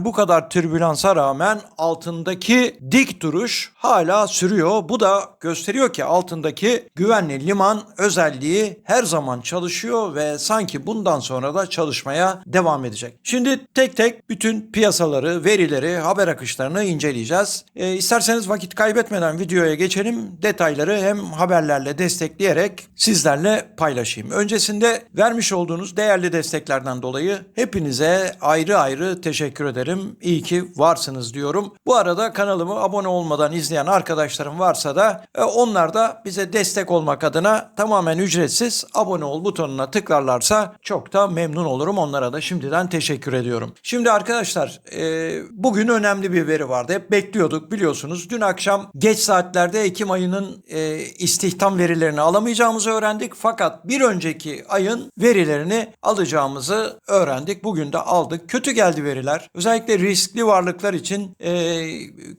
Bu kadar türbülansa rağmen altındaki dik duruş hala sürüyor. Bu da gösteriyor ki altındaki güvenli liman özelliği her zaman çalışıyor ve sanki bundan sonra da çalışmaya devam edecek. Şimdi tek tek bütün piyasaları, verileri, haber akışlarını inceleyeceğiz. E, isterseniz vakit kaybetmeden videoya geçelim. Detayları hem haberlerle destekleyerek sizlerle paylaşayım. Öncesinde vermiş olduğunuz değerli desteklerden dolayı hepinize ayrı ayrı teşekkür ederim. İyi ki varsınız diyorum. Bu arada kanalımı abone olmadan izleyen arkadaşlarım varsa da e, onlar da bize destek olmak adına tamamen ücretsiz abone ol butonuna tıklarlarsa çok da memnun olurum. Onlara da şimdiden teşekkür ediyorum. Şimdi arkadaşlar e, bugün önemli bir veri vardı. Hep bekliyorduk biliyorsunuz. Dün akşam geç saatlerde Ekim ayının e, istihdam verilerini alamayacağımızı öğrendik. Fakat bir önceki ayın verilerini alacağımızı öğrendik. Bugün de aldık. Kötü geldi veriler. Özellikle riskli varlıklar için e,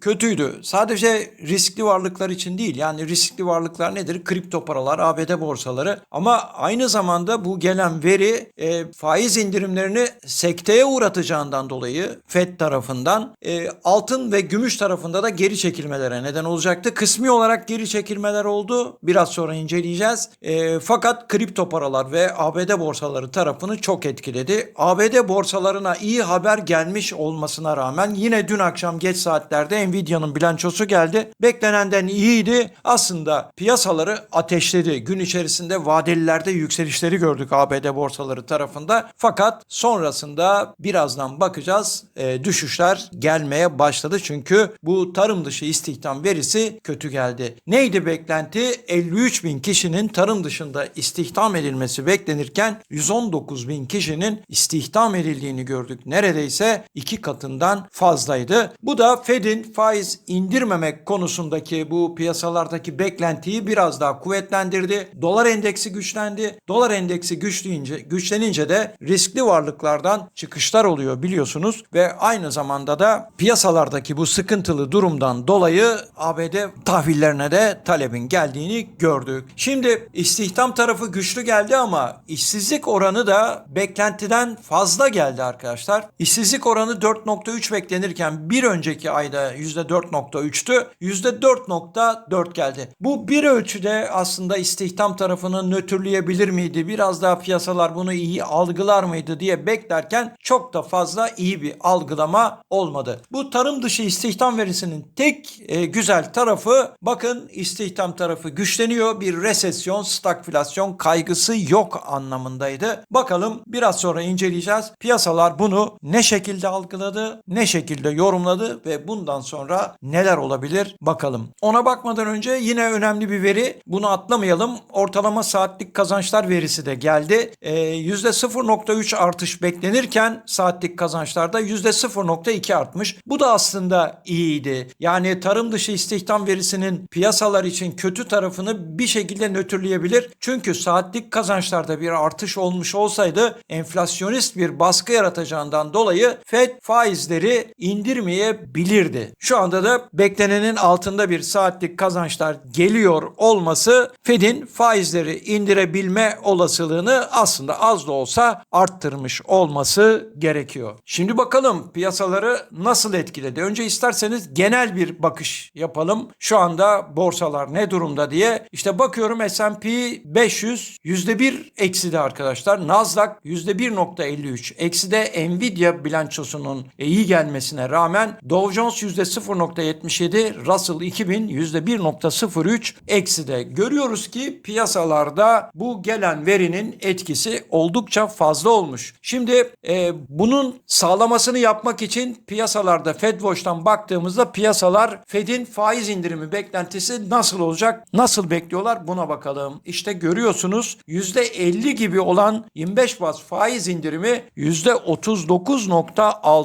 kötüydü. Sadece riskli varlıklar için değil. Yani riskli varlıklar nedir? Kripto paralar, ABD borsaları. Ama aynı zamanda bu gelen veri e, faiz indirimlerini sekteye uğratacağından dolayı FED tarafından e, altın ve gümüş tarafında da geri çekilmelere neden olacaktı. Kısmi olarak geri çekilmeler oldu. Biraz sonra inceleyeceğiz. E, fakat kripto paralar ve ABD borsaları tarafını çok etkiledi. ABD borsalarına iyi haber gelmiş olmasına rağmen yine dün akşam geç saatlerde Nvidia'nın bilançosu geldi. Beklenenden iyiydi. Aslında piyasaları ateşledi. Gün içerisinde vadelilerde yükselişleri gördük ABD borsaları tarafında. Fakat sonrasında birazdan bakacağız e, düşüşler gelmeye başladı. Çünkü bu tarım dışı istihdam verisi kötü geldi. Neydi beklenti? 53 bin kişinin tarım dışında istihdam edilmesi beklenirken 119 bin kişinin istihdam edildiğini gördük. Neredeyse iki katından fazlaydı. Bu da Fed'in faiz indirmemek konusundaki bu piyasalardaki beklentiyi biraz daha kuvvetlendirdi. Dolar endeksi güçlendi. Dolar endeksi güçleyince, güçlenince de riskli varlıklardan çıkışlar oluyor biliyorsunuz ve aynı zamanda da piyasalardaki bu sıkıntılı durumdan dolayı ABD tahvillerine de talebin geldiğini gördük. Şimdi istihdam tarafı güçlü geldi ama işsizlik oranı da beklentiden fazla geldi arkadaşlar. İşsizlik oranı 4.3 beklenirken bir önceki ayda %4.3'tü. %4.4 geldi. Bu bir ölçüde aslında istihdam tarafını nötrleyebilir miydi? Biraz daha piyasalar bunu iyi algılar mıydı diye beklerken çok da fazla iyi bir algılama olmadı. Bu tarım dışı istihdam verisinin tek e, güzel tarafı bakın istihdam tarafı güçleniyor. Bir resesyon, stagflasyon kaygısı yok anlamındaydı. Bakalım biraz sonra inceleyeceğiz. Piyasalar bunu ne şekilde algıladı, ne şekilde yorumladı ve bundan sonra neler olabilir bakalım. Ona bakmadan önce yine önemli bir veri. Bunu atlamayalım. Ortalama saatlik kazançlar verisi de geldi. Ee, %0.3 artış beklenirken saatlik kazançlarda %0.2 artmış. Bu da aslında iyiydi. Yani tarım dışı istihdam verisinin piyasalar için kötü tarafını bir şekilde nötrleyebilir. Çünkü saatlik kazançlarda bir artış olmuş olsaydı enflasyonist bir baskı yaratacağından dolayı Fed faizleri indirmeyebilirdi. Şu anda da beklenenin altında bir saatlik kazançlar geliyor olması Fed'in faizleri indirebilme olasılığını aslında az da olsa arttırmış olması gerekiyor. Şimdi bakalım piyasaları nasıl etkiledi? Önce isterseniz genel bir bakış yapalım. Şu anda borsalar ne durumda diye. İşte bakıyorum S&P 500 %1 ekside arkadaşlar. Nasdaq %1.53 ekside Nvidia bilançosunun iyi gelmesine rağmen Dow Jones %0.77 Russell 2000 %1.03 ekside. Görüyoruz ki piyasalarda bu gelen verinin etkisi oldukça fazla olmuş. Şimdi e, bunun sağlamasını yapmak için piyasalarda Fed Watch'tan baktığımızda piyasalar Fed'in faiz indirimi beklentisi nasıl olacak? Nasıl bekliyorlar? Buna bakalım. İşte görüyorsunuz %50 gibi olan 25 bas faiz indirimi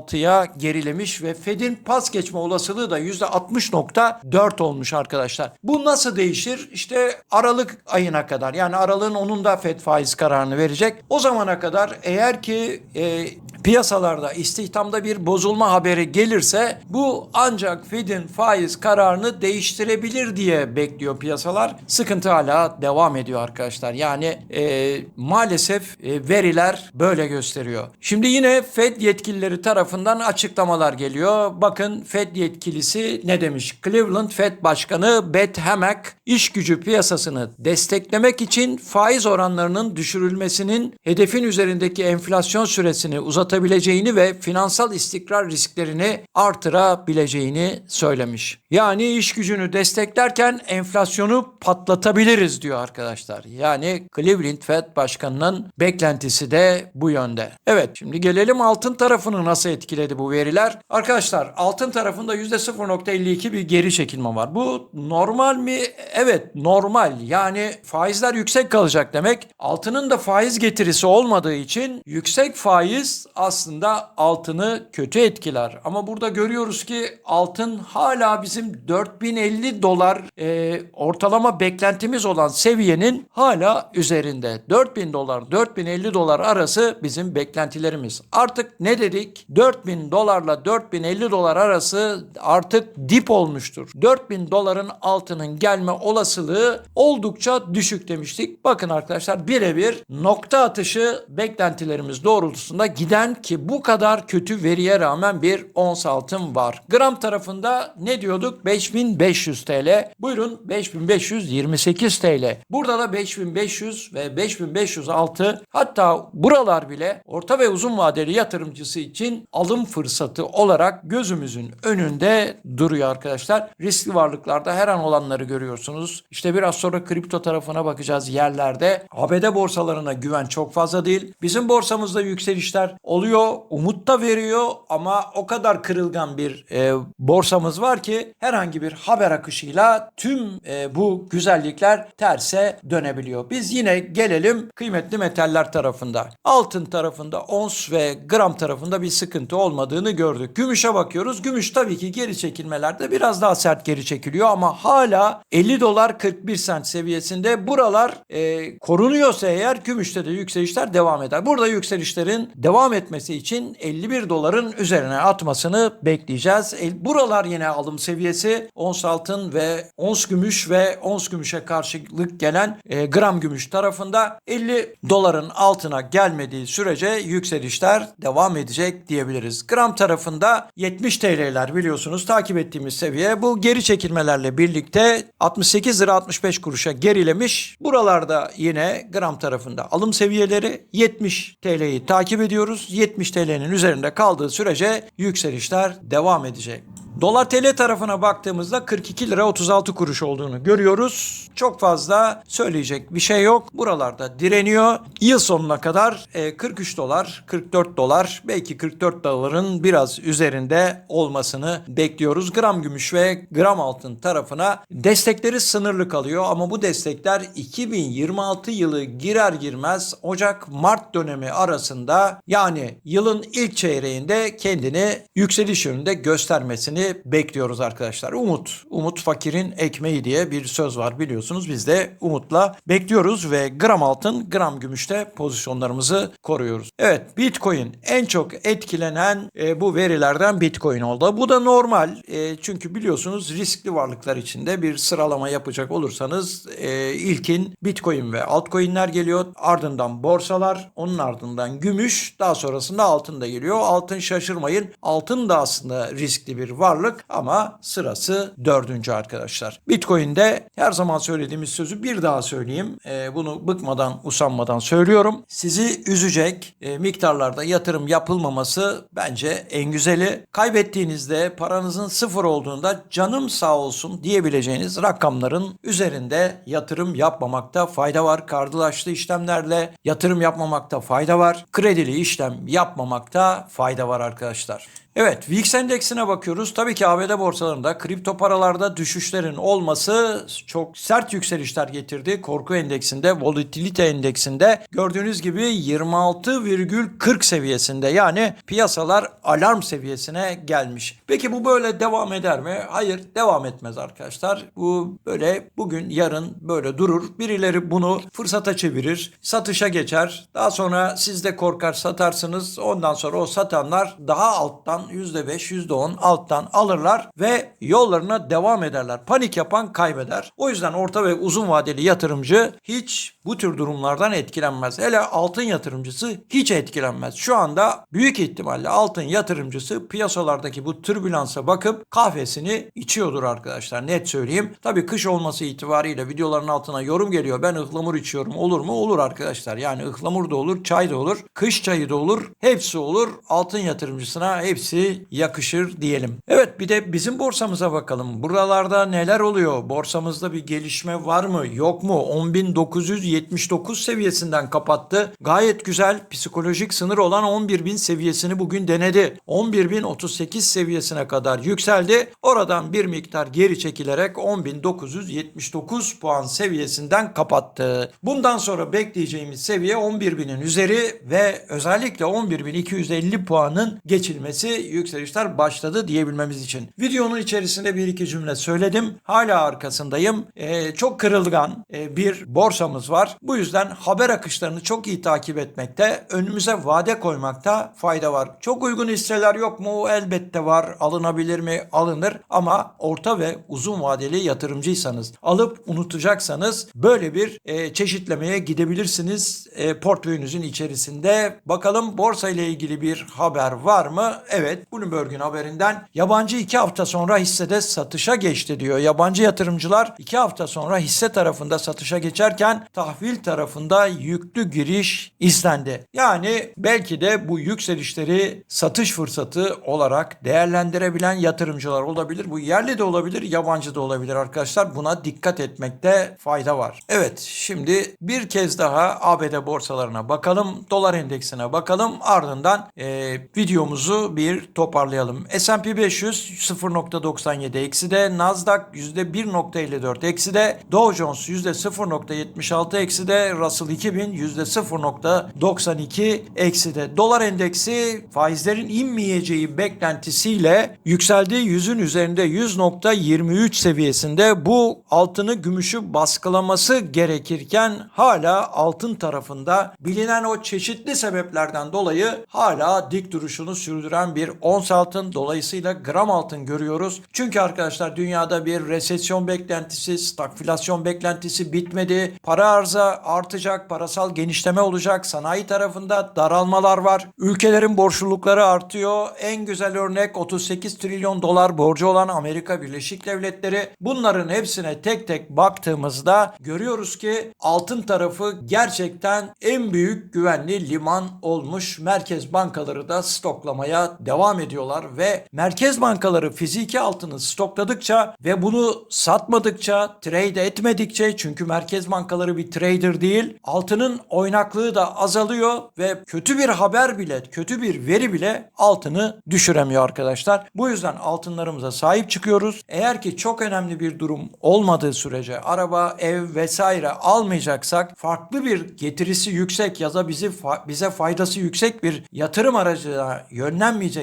%39.6'ya gerilemiş ve Fed'in pas geçme olasılığı da %60.4 olmuş arkadaşlar. Bu nasıl değişir? İşte Aralık ayına kadar yani Aralık'ın 10'unda Fed faiz kararını verecek. O zamana kadar eğer ki e, piyasalarda istihdamda bir bozulma haberi gelirse bu ancak Fed'in faiz kararını değiştirebilir diye bekliyor piyasalar. Sıkıntı hala devam ediyor arkadaşlar. Yani e, maalesef e, veriler böyle gösteriyor. Şimdi yine Fed yetkilileri tarafından açıklamalar geliyor. Bakın Fed yetkilisi ne demiş? Cleveland Fed Başkanı Beth Hammack iş gücü piyasasını desteklemek için faiz oranlarının düşürülmesinin hedefin üzerindeki enflasyon süresini uzatabileceğini ve finansal istikrar risklerini artırabileceğini söylemiş. Yani iş gücünü desteklerken enflasyonu patlatabiliriz diyor arkadaşlar. Yani Cleveland Fed Başkanı'nın beklentisi de bu yönde. Evet şimdi gelelim altın tarafını nasıl etkiledi bu veriler? Arkadaşlar altın tarafında %0.52 bir geri çekilme var. Bu normal mi? Evet normal. Yani faizler yüksek kalacak demek. Altının da faiz getirisi olmadığı için yüksek faiz aslında altını kötü etkiler. Ama burada görüyoruz ki altın hala bizim 4050 dolar e, ortalama beklentimiz olan seviyenin hala üzerinde. 4000 dolar 4050 dolar arası bizim beklentilerimiz. Artık ne dedik? 4000 dolarla 4050 dolar arası artık dip olmuştur. 4000 doların altının gelme olasılığı oldukça düşük demiştik. Bakın arkadaşlar birebir nokta atışı beklentilerimiz doğrultusunda giden ki bu kadar kötü veriye rağmen bir ons altın var. Gram tarafında ne diyorduk? 5500 TL. Buyurun 5528 TL. Burada da 5500 ve 5506 hatta buralar bile orta ve uzun vadeli yatırımcısı için alım fırsatı olarak gözümüzün önünde duruyor arkadaşlar. Riskli varlıklarda her an olanları görüyorsunuz. İşte biraz sonra kripto tarafına bakacağız yerlerde. ABD borsalarına güven çok fazla değil. Bizim borsamızda yükselişler oluyor. Umut da veriyor ama o kadar kırılgan bir e, borsamız var ki herhangi bir haber akışıyla tüm e, bu güzellikler terse dönebiliyor. Biz yine gelelim kıymetli metaller tarafında. Altın tarafında ons ve gram tarafında bir sıkıntı olmadığını gördük. Gümüşe bakıyoruz. Gümüş tabii ki geri çekilmelerde biraz daha sert geri çekiliyor ama hala 50 dolar 41 sent seviyesinde buralar e, korunuyorsa eğer gümüşte de yükselişler devam eder. Burada yükselişlerin devam etmesi için 51 doların üzerine atmasını bekleyeceğiz. E, buralar yine alım seviyesi. Ons altın ve ons gümüş ve ons gümüşe karşılık gelen e, gram gümüş tarafında 50 doların altına gelmediği sürece yükselişler devam edecek diyebiliriz. Gram tarafında 70 TL'ler biliyorsunuz takip ettiğimiz seviye. Bu geri çekilmelerle birlikte 68 lira 65 kuruşa gerilemiş. Buralarda yine gram tarafında alım seviyeleri 70 TL'yi takip ediyoruz. 70 TL'nin üzerinde kaldığı sürece yükselişler devam edecek. Dolar TL tarafına baktığımızda 42 lira 36 kuruş olduğunu görüyoruz. Çok fazla söyleyecek bir şey yok. Buralarda direniyor. Yıl sonuna kadar e, 43 dolar, 44 dolar, belki 44 doların biraz üzerinde olmasını bekliyoruz. Gram gümüş ve gram altın tarafına destekleri sınırlı kalıyor ama bu destekler 2026 yılı girer girmez Ocak-Mart dönemi arasında yani yılın ilk çeyreğinde kendini yükseliş yönünde göstermesini bekliyoruz arkadaşlar. Umut, umut fakirin ekmeği diye bir söz var biliyorsunuz. Biz de umutla bekliyoruz ve gram altın, gram gümüşte pozisyonlarımızı koruyoruz. Evet, Bitcoin en çok etkilenen e, bu verilerden Bitcoin oldu. Bu da normal. E, çünkü biliyorsunuz riskli varlıklar içinde bir sıralama yapacak olursanız e, ilkin Bitcoin ve altcoin'ler geliyor. Ardından borsalar, onun ardından gümüş, daha sonrasında altın da geliyor. Altın şaşırmayın. Altın da aslında riskli bir varlık ama sırası dördüncü arkadaşlar. Bitcoin'de her zaman söylediğimiz sözü bir daha söyleyeyim. E, bunu bıkmadan, usanmadan söylüyorum. Sizi üzecek e, miktarlarda yatırım yapılmaması bence en güzeli. Kaybettiğinizde paranızın sıfır olduğunda canım sağ olsun diyebileceğiniz rakamların üzerinde yatırım yapmamakta fayda var. Kardılaşlı işlemlerle yatırım yapmamakta fayda var. Kredili işlem yapmamakta fayda var arkadaşlar. Evet, VIX endeksine bakıyoruz. Tabii ki ABD borsalarında kripto paralarda düşüşlerin olması çok sert yükselişler getirdi. Korku endeksinde, volatilite endeksinde gördüğünüz gibi 26,40 seviyesinde yani piyasalar alarm seviyesine gelmiş. Peki bu böyle devam eder mi? Hayır devam etmez arkadaşlar. Bu böyle bugün yarın böyle durur. Birileri bunu fırsata çevirir. Satışa geçer. Daha sonra siz de korkar satarsınız. Ondan sonra o satanlar daha alttan %5 %10 alttan alırlar ve yollarına devam ederler. Panik yapan kaybeder. O yüzden orta ve uzun vadeli yatırımcı hiç bu tür durumlardan etkilenmez. Hele altın yatırımcısı hiç etkilenmez. Şu anda büyük ihtimalle altın yatırımcısı piyasalardaki bu türbülansa bakıp kahvesini içiyordur arkadaşlar. Net söyleyeyim. Tabii kış olması itibariyle videoların altına yorum geliyor. Ben ıhlamur içiyorum. Olur mu? Olur arkadaşlar. Yani ıhlamur da olur, çay da olur, kış çayı da olur. Hepsi olur. Altın yatırımcısına hepsi yakışır diyelim. Evet bir de bizim borsamıza bakalım. Buralarda neler oluyor? Borsamızda bir gelişme var mı? Yok mu? 10.979 seviyesinden kapattı. Gayet güzel. Psikolojik sınır olan 11.000 seviyesini bugün denedi. 11.038 seviyesine kadar yükseldi. Oradan bir miktar geri çekilerek 10.979 puan seviyesinden kapattı. Bundan sonra bekleyeceğimiz seviye 11.000'in üzeri ve özellikle 11.250 puanın geçilmesi yükselişler başladı diyebilmemiz için. Videonun içerisinde bir iki cümle söyledim. Hala arkasındayım. Ee, çok kırılgan e, bir borsamız var. Bu yüzden haber akışlarını çok iyi takip etmekte, önümüze vade koymakta fayda var. Çok uygun hisseler yok mu? Elbette var. Alınabilir mi? Alınır. Ama orta ve uzun vadeli yatırımcıysanız, alıp unutacaksanız böyle bir e, çeşitlemeye gidebilirsiniz e, portföyünüzün içerisinde. Bakalım borsa ile ilgili bir haber var mı? Evet, Bloomberg'un haberinden yabancı iki hafta sonra hissede satışa geçti diyor. Yabancı yatırımcılar iki hafta sonra hisse tarafında satışa geçerken tahvil tarafında yüklü giriş izlendi. Yani belki de bu yükselişleri satış fırsatı olarak değerlendirebilen yatırımcılar olabilir. Bu yerli de olabilir, yabancı da olabilir arkadaşlar. Buna dikkat etmekte fayda var. Evet, şimdi bir kez daha ABD borsalarına bakalım, dolar endeksine bakalım. Ardından e, videomuzu bir toparlayalım. S&P 500 0.97 eksi de, Nasdaq %1.54 eksi de, Dow Jones %0.76 eksi de, Russell 2000 %0.92 eksi de. Dolar endeksi faizlerin inmeyeceği beklentisiyle yükseldi. Yüzün üzerinde 100.23 seviyesinde bu altını gümüşü baskılaması gerekirken hala altın tarafında bilinen o çeşitli sebeplerden dolayı hala dik duruşunu sürdüren bir ons altın dolayısıyla gram altın görüyoruz. Çünkü arkadaşlar dünyada bir resesyon beklentisi, stagflasyon beklentisi bitmedi. Para arzı artacak, parasal genişleme olacak. Sanayi tarafında daralmalar var. Ülkelerin borçlulukları artıyor. En güzel örnek 38 trilyon dolar borcu olan Amerika Birleşik Devletleri. Bunların hepsine tek tek baktığımızda görüyoruz ki altın tarafı gerçekten en büyük güvenli liman olmuş. Merkez bankaları da stoklamaya devam ediyorlar ve merkez bankaları fiziki altını stokladıkça ve bunu satmadıkça, trade etmedikçe çünkü merkez bankaları bir trader değil, altının oynaklığı da azalıyor ve kötü bir haber bile, kötü bir veri bile altını düşüremiyor arkadaşlar. Bu yüzden altınlarımıza sahip çıkıyoruz. Eğer ki çok önemli bir durum olmadığı sürece araba, ev vesaire almayacaksak farklı bir getirisi yüksek ya da bizi fa- bize faydası yüksek bir yatırım aracına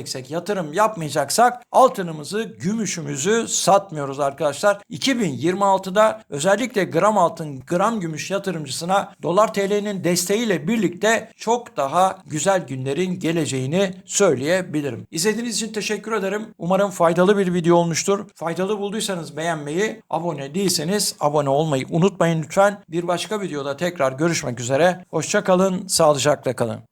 yönlenmeyeceksek, yatırım yapmayacaksak altınımızı, gümüşümüzü satmıyoruz arkadaşlar. 2026'da özellikle gram altın, gram gümüş yatırımcısına dolar TL'nin desteğiyle birlikte çok daha güzel günlerin geleceğini söyleyebilirim. İzlediğiniz için teşekkür ederim. Umarım faydalı bir video olmuştur. Faydalı bulduysanız beğenmeyi, abone değilseniz abone olmayı unutmayın lütfen. Bir başka videoda tekrar görüşmek üzere. Hoşça kalın, sağlıcakla kalın.